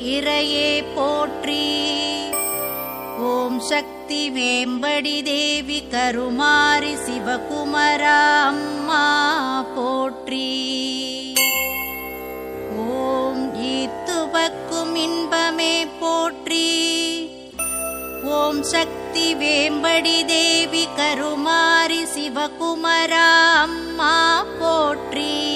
இறையே போற்றி. ஓம் சக்தி வேம்படி தேவி கருமாரி சிவகுமரா அம்மா போற்றி. ஓம் ஈத்துவக்கும் இன்பமே போற்றி. ஓம் சக்தி வேம்படி தேவி கருமாரி சிவகுமரா அம்மா போற்றி.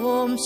ஓம்